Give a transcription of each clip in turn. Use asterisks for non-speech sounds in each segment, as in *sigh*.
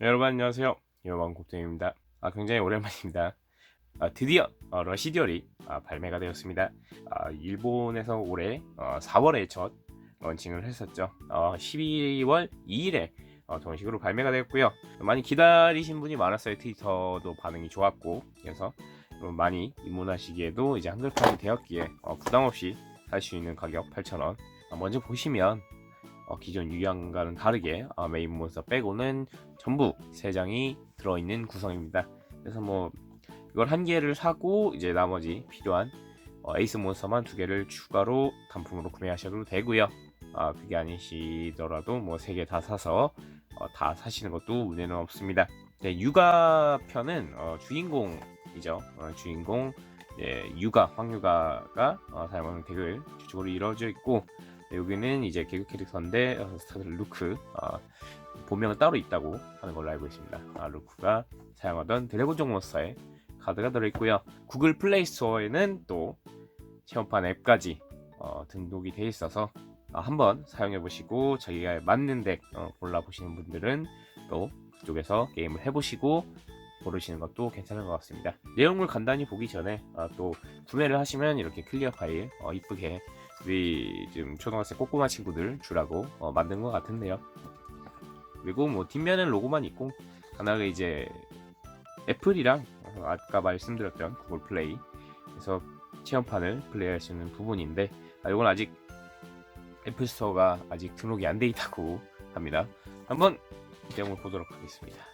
네, 여러분 안녕하세요. 여왕국장입니다. 아, 굉장히 오랜만입니다. 아, 드디어 어, 러시디얼이 아, 발매가 되었습니다. 아, 일본에서 올해 어, 4월에 첫 런칭을 했었죠. 어, 12월 2일에 어, 정식으로 발매가 되었고요. 많이 기다리신 분이 많았어요. 트위터도 반응이 좋았고 그래서 많이 입문하시기에도 이제 한글판이 되었기에 어, 부담 없이 살 수 있는 가격 8,000원. 어, 먼저 보시면 어, 기존 유형과는 다르게 어, 메인 몬스터 빼고는 전부 3장이 들어있는 구성입니다. 그래서 뭐 이걸 한 개를 사고 이제 나머지 필요한 어, 에이스 몬스터만 두 개를 추가로 단품으로 구매하셔도 되고요. 아 그게 아니시더라도 뭐 세 개 다 사서 어, 다 사시는 것도 문제는 없습니다. 네, 육아 편은 어, 주인공이죠. 어, 주인공 예, 육아 황유가가 어, 사용하는 덱을 주축으로 이루어져 있고 네, 여기는 이제 개그 캐릭터인데 어, 스타드 루크 어, 본명은 따로 있다고 하는 걸로 알고 있습니다. 아, 루크가 사용하던 드래곤 종 몬스터의 카드가 들어있고요. 구글 플레이 스토어에는 또 체험판 앱까지 어, 등록이 돼 있어서 어, 한번 사용해 보시고 자기가 맞는 덱 어, 골라 보시는 분들은 또 그쪽에서 게임을 해보시고 고르시는 것도 괜찮은 것 같습니다. 내용을 간단히 보기 전에 어, 또 구매를 하시면 이렇게 클리어 파일 어, 이쁘게 우리 지금 초등학생 꼬꼬마 친구들 주라고 어, 만든 것 같은데요. 그리고 뭐 뒷면은 로고만 있고 간단하게 이제 애플이랑 어, 아까 말씀드렸던 구글 플레이 그래서 체험판을 플레이할 수 있는 부분인데 아, 이건 아직 애플 스토어가 아직 등록이 안 돼 있다고 합니다. 한번 내용을 보도록 하겠습니다.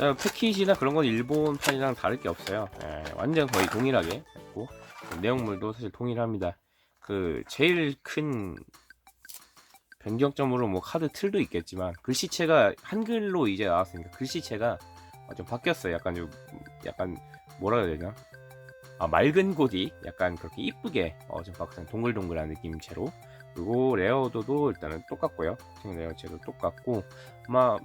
패키지나 그런 건 일본판이랑 다를 게 없어요. 예, 완전 거의 동일하게 있고 내용물도 사실 동일합니다. 그 제일 큰 변경점으로 뭐 카드 틀도 있겠지만 글씨체가 한글로 이제 나왔으니까 글씨체가 좀 바뀌었어요. 약간 좀 약간 뭐라 해야 되나? 아 맑은 곳이 약간 그렇게 이쁘게 어, 좀 바뀌은 동글동글한 느낌체로 그리고 레어도도 일단은 똑같고요. 레어체도 똑같고 아마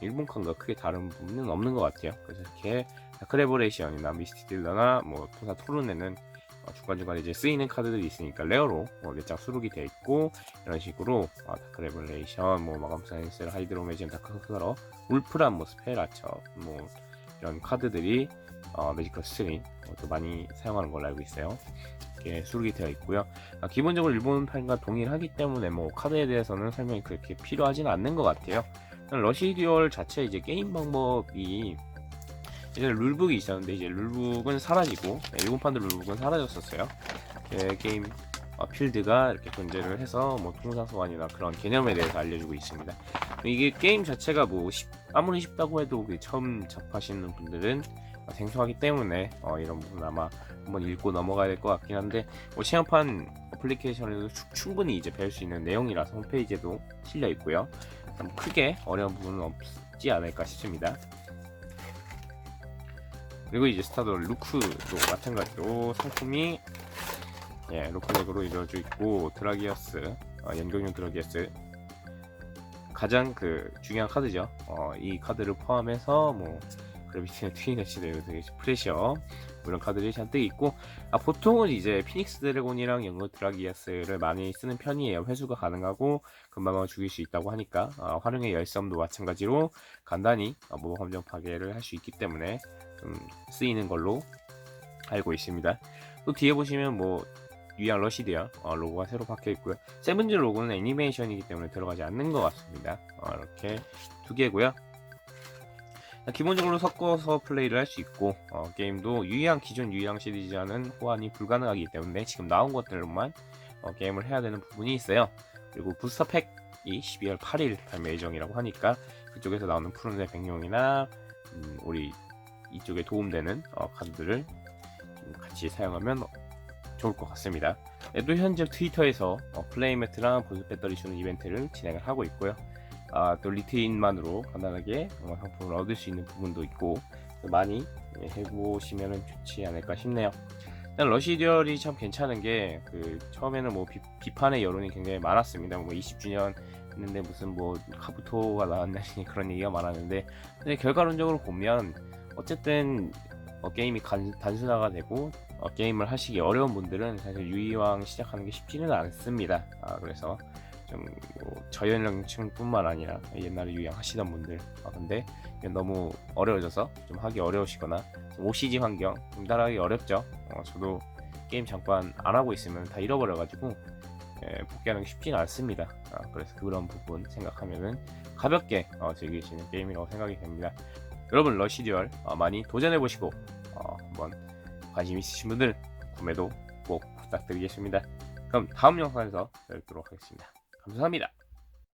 일본 칸과 크게 다른 부분은 없는 것 같아요. 그래서 이렇게 크레버레이션이나 미스티 딜러나 뭐 토사 토론에는 어, 중간중간에 이제 쓰이는 카드들이 있으니까 레어로 뭐 몇 장 수록이 되어 있고 이런 식으로 어, 다크레버레이션, 뭐 마감 사이언스, 하이드로메지엄, 다크서러, 울프란 뭐 스펠 아처 뭐 이런 카드들이 어, 매지컬 스트링 어, 또 많이 사용하는 걸로 알고 있어요. 이렇게 수록이 되어 있고요. 아, 기본적으로 일본판과 동일하기 때문에 뭐 카드에 대해서는 설명이 그렇게 필요하지는 않는 것 같아요. 러시 듀얼 자체 이제 게임 방법이 예전에 룰북이 있었는데 이제 룰북은 사라지고 네, 일본판도 룰북은 사라졌었어요. 예, 게임 어, 필드가 이렇게 존재를 해서 뭐 통상 소환이나 그런 개념에 대해서 알려주고 있습니다. 이게 게임 자체가 뭐 쉽- 아무리 쉽다고 해도 그 처음 접하시는 분들은 어, 생소하기 때문에 어, 이런 부분 아마 한번 읽고 넘어가야 될 것 같긴 한데 뭐 체험판 어플리케이션에도 추- 충분히 이제 배울 수 있는 내용이라서 홈페이지에도 실려 있고요. 좀 크게 어려운 부분은 없지 않을까 싶습니다. 그리고 이제 스타도 루크도 마찬가지로 상품이 예, 로크덱으로 이루어져 있고 드라기어스 어, 연경용 드라기어스 가장 그 중요한 카드죠. 어, 이 카드를 포함해서 뭐 그래비티나 트위너시드 되게 프레셔 뭐 이런 카드들이 잔뜩 있고 아, 보통은 이제 피닉스 드래곤이랑 연극 드라기어스를 많이 쓰는 편이에요. 회수가 가능하고 금방 죽일 수 있다고 하니까 아, 활용의 열성도 마찬가지로 간단히 어, 모범 함정 파괴를 할 수 있기 때문에 좀 쓰이는 걸로 알고 있습니다. 또 뒤에 보시면 뭐 유양 러시디아 어, 로고가 새로 박혀 있고요. 세븐즈 로고는 애니메이션이기 때문에 들어가지 않는 것 같습니다. 어, 이렇게 두 개고요. 기본적으로 섞어서 플레이를 할 수 있고 어, 게임도 유의한 기존 유의한 시리즈와는 호환이 불가능하기 때문에 지금 나온 것들로만 어, 게임을 해야 되는 부분이 있어요. 그리고 부스터 팩이 12월 8일 발매 예정이라고 하니까 그쪽에서 나오는 푸른의 백룡이나 음, 우리 이쪽에 도움되는 어, 카드들을 좀 같이 사용하면 좋을 것 같습니다. 네, 또 현재 트위터에서 어, 플레이매트랑 보습 배터리 주는 이벤트를 진행을 하고 있고요. 아, 또 리트인만으로 간단하게 어, 상품을 얻을 수 있는 부분도 있고 많이 예, 해보시면 좋지 않을까 싶네요. 일단 러시듀얼이 참 괜찮은 게 그 처음에는 뭐 비, 판의 여론이 굉장히 많았습니다. 뭐 20주년 했는데 무슨 뭐 카부토가 나왔냐니 *laughs* 그런 얘기가 많았는데 근데 결과론적으로 보면 어쨌든 어, 게임이 간, 단순화가 되고 어, 게임을 하시기 어려운 분들은 사실 유이왕 시작하는 게 쉽지는 않습니다. 아, 그래서 좀뭐 저연령층뿐만 아니라 옛날에 유행하시던 분들 아 근데 너무 어려워져서 좀 하기 어려우시거나 좀 OCG 환경 좀 따라하기 어렵죠. 어, 저도 게임 잠깐 안 하고 있으면 다 잃어버려가지고 예, 복귀하는 게 쉽지가 않습니다. 아, 그래서 그런 부분 생각하면은 가볍게 어, 있는 게임이라고 생각이 됩니다. 여러분 러시 듀얼 어, 많이 도전해 보시고 어, 한번 관심 있으신 분들 구매도 꼭 부탁드리겠습니다. 그럼 다음 영상에서 뵙도록 하겠습니다. 감사합니다.